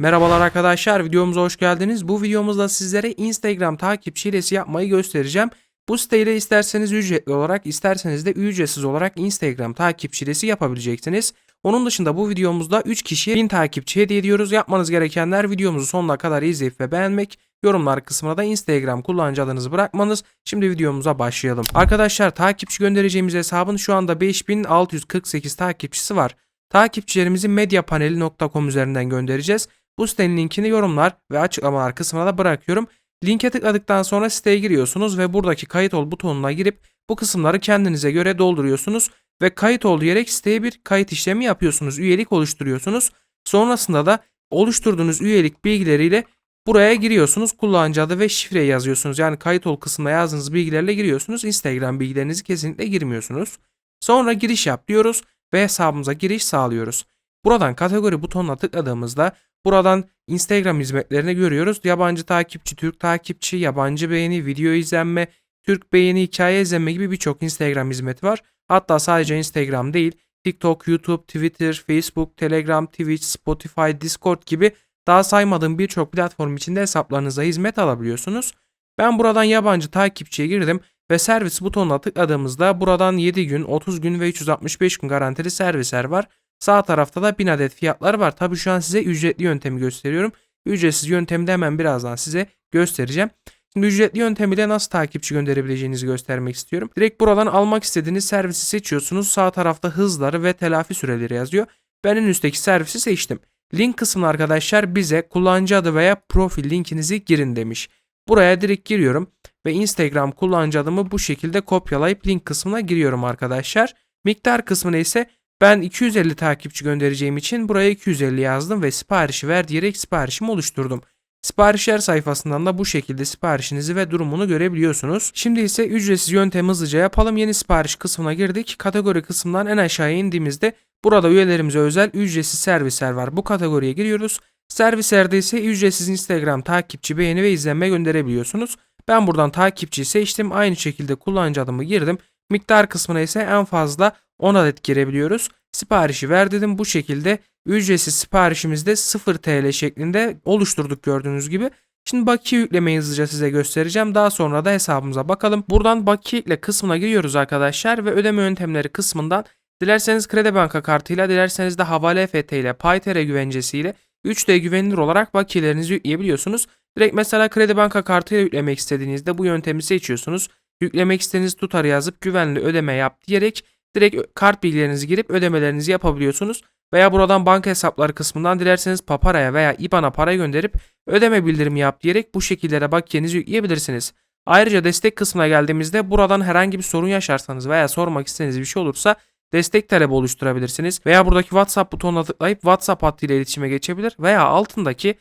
Merhabalar arkadaşlar videomuza hoş geldiniz. Bu videomuzda sizlere Instagram takipçi hilesi yapmayı göstereceğim. Bu siteyle isterseniz ücretli olarak isterseniz de ücretsiz olarak Instagram takipçi hilesi yapabileceksiniz. Onun dışında bu videomuzda 3 kişiye 1000 takipçi hediye ediyoruz. Yapmanız gerekenler videomuzu sonuna kadar izleyip ve beğenmek. Yorumlar kısmına da Instagram kullanıcı adınızı bırakmanız. Şimdi videomuza başlayalım. Arkadaşlar takipçi göndereceğimiz hesabın şu anda 5648 takipçisi var. Takipçilerimizi medyapaneli.com üzerinden göndereceğiz. Bu sitenin linkini yorumlar ve açıklamalar kısmına da bırakıyorum. Linke tıkladıktan sonra siteye giriyorsunuz ve buradaki kayıt ol butonuna girip bu kısımları kendinize göre dolduruyorsunuz ve kayıt ol diyerek siteye bir kayıt işlemi yapıyorsunuz. Üyelik oluşturuyorsunuz. Sonrasında da oluşturduğunuz üyelik bilgileriyle buraya giriyorsunuz. Kullanıcı adı ve şifreyi yazıyorsunuz. Yani kayıt ol kısmına yazdığınız bilgilerle giriyorsunuz. Instagram bilgilerinizi kesinlikle girmiyorsunuz. Sonra giriş yap diyoruz ve hesabımıza giriş sağlıyoruz. Buradan kategori butonuna tıkladığımızda buradan Instagram hizmetlerini görüyoruz. Yabancı takipçi, Türk takipçi, yabancı beğeni, video izlenme, Türk beğeni, hikaye izlenme gibi birçok Instagram hizmeti var. Hatta sadece Instagram değil, TikTok, YouTube, Twitter, Facebook, Telegram, Twitch, Spotify, Discord gibi daha saymadığım birçok platform içinde hesaplarınıza hizmet alabiliyorsunuz. Ben buradan yabancı takipçiye girdim ve servis butonuna tıkladığımızda buradan 7 gün, 30 gün ve 365 gün garantili servisler var. Sağ tarafta da 1000 adet fiyatlar var. Tabi şu an size ücretli yöntemi gösteriyorum. Ücretsiz yöntemi de hemen birazdan size göstereceğim. Şimdi ücretli yöntemiyle nasıl takipçi gönderebileceğinizi göstermek istiyorum. Direkt buradan almak istediğiniz servisi seçiyorsunuz. Sağ tarafta hızları ve telafi süreleri yazıyor. Ben en üstteki servisi seçtim. Link kısmına arkadaşlar bize kullanıcı adı veya profil linkinizi girin demiş. Buraya direkt giriyorum ve Instagram kullanıcı adımı bu şekilde kopyalayıp link kısmına giriyorum arkadaşlar. Miktar kısmına ise ben 250 takipçi göndereceğim için buraya 250 yazdım ve siparişi ver diyerek siparişimi oluşturdum. Siparişler sayfasından da bu şekilde siparişinizi ve durumunu görebiliyorsunuz. Şimdi ise ücretsiz yöntemi hızlıca yapalım. Yeni sipariş kısmına girdik. Kategori kısmından en aşağıya indiğimizde burada üyelerimize özel ücretsiz servisler var. Bu kategoriye giriyoruz. Servislerde ise ücretsiz Instagram takipçi, beğeni ve izlenme gönderebiliyorsunuz. Ben buradan takipçiyi seçtim. Aynı şekilde kullanıcı adımı girdim. Miktar kısmına ise en fazla 10 adet girebiliyoruz. Siparişi ver dedim. Bu şekilde ücretsiz siparişimizde 0 TL şeklinde oluşturduk gördüğünüz gibi. Şimdi bakiye yüklemeyi hızlıca size göstereceğim. Daha sonra da hesabımıza bakalım. Buradan bakiye yükle kısmına giriyoruz arkadaşlar ve ödeme yöntemleri kısmından dilerseniz kredi banka kartıyla dilerseniz de havale EFT ile PayTR güvencesiyle 3D güvenilir olarak bakiyelerinizi yükleyebiliyorsunuz. Direkt mesela kredi banka kartıyla yüklemek istediğinizde bu yöntemi seçiyorsunuz. Yüklemek istediğiniz tutarı yazıp güvenli ödeme yap diyerek direkt kart bilgilerinizi girip ödemelerinizi yapabiliyorsunuz. Veya buradan banka hesapları kısmından dilerseniz Papara'ya veya IBAN'a para gönderip ödeme bildirimi yap diyerek bu şekillere bakiyenizi yükleyebilirsiniz. Ayrıca destek kısmına geldiğimizde buradan herhangi bir sorun yaşarsanız veya sormak istediğiniz bir şey olursa destek talebi oluşturabilirsiniz. Veya buradaki WhatsApp butonuna tıklayıp WhatsApp hattıyla iletişime geçebilir veya altındaki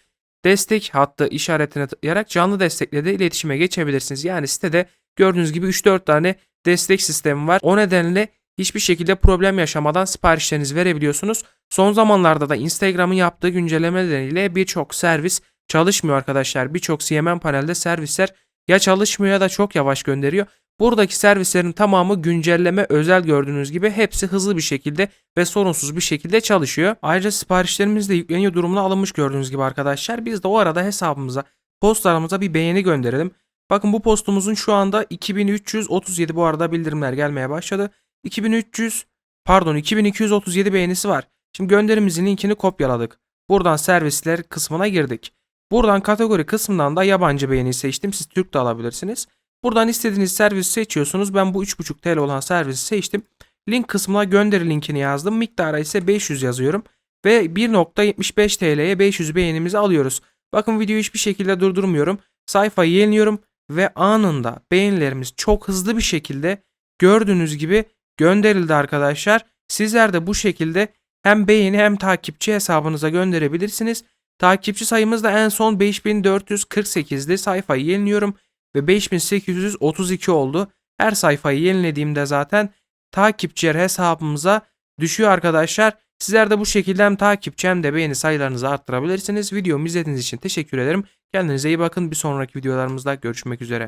destek hattı işaretine tıklayarak canlı destekle de iletişime geçebilirsiniz. Yani sitede gördüğünüz gibi 3-4 tane destek sistemi var. O nedenle hiçbir şekilde problem yaşamadan siparişlerinizi verebiliyorsunuz. Son zamanlarda da Instagram'ın yaptığı güncellemeleriyle birçok servis çalışmıyor arkadaşlar. Birçok CMM panelde servisler ya çalışmıyor ya da çok yavaş gönderiyor. Buradaki servislerin tamamı güncelleme özel gördüğünüz gibi hepsi hızlı bir şekilde ve sorunsuz bir şekilde çalışıyor. Ayrıca siparişlerimiz de yükleniyor durumuna alınmış gördüğünüz gibi arkadaşlar. Biz de o arada hesabımıza postlarımıza bir beğeni gönderelim. Bakın bu postumuzun şu anda 2337 bu arada bildirimler gelmeye başladı. 2300 pardon 2237 beğenisi var. Şimdi gönderimizin linkini kopyaladık. Buradan servisler kısmına girdik. Buradan kategori kısmından da yabancı beğeni seçtim. Siz Türk de alabilirsiniz. Buradan istediğiniz servisi seçiyorsunuz. Ben bu 3.5 TL olan servisi seçtim. Link kısmına gönderi linkini yazdım. Miktara ise 500 yazıyorum. Ve 1.75 TL'ye 500 beğenimizi alıyoruz. Bakın videoyu hiçbir şekilde durdurmuyorum. Sayfayı yeniliyorum ve anında beğenilerimiz çok hızlı bir şekilde gördüğünüz gibi gönderildi arkadaşlar. Sizler de bu şekilde hem beğeni hem takipçi hesabınıza gönderebilirsiniz. Takipçi sayımız da en son 5448'di. Sayfayı yeniliyorum ve 5832 oldu. Her sayfayı yenilediğimde zaten takipçiler hesabımıza düşüyor arkadaşlar. Sizler de bu şekilde hem takipçi hem de beğeni sayılarınızı arttırabilirsiniz. Videomu izlediğiniz için teşekkür ederim. Kendinize iyi bakın. Bir sonraki videolarımızda görüşmek üzere.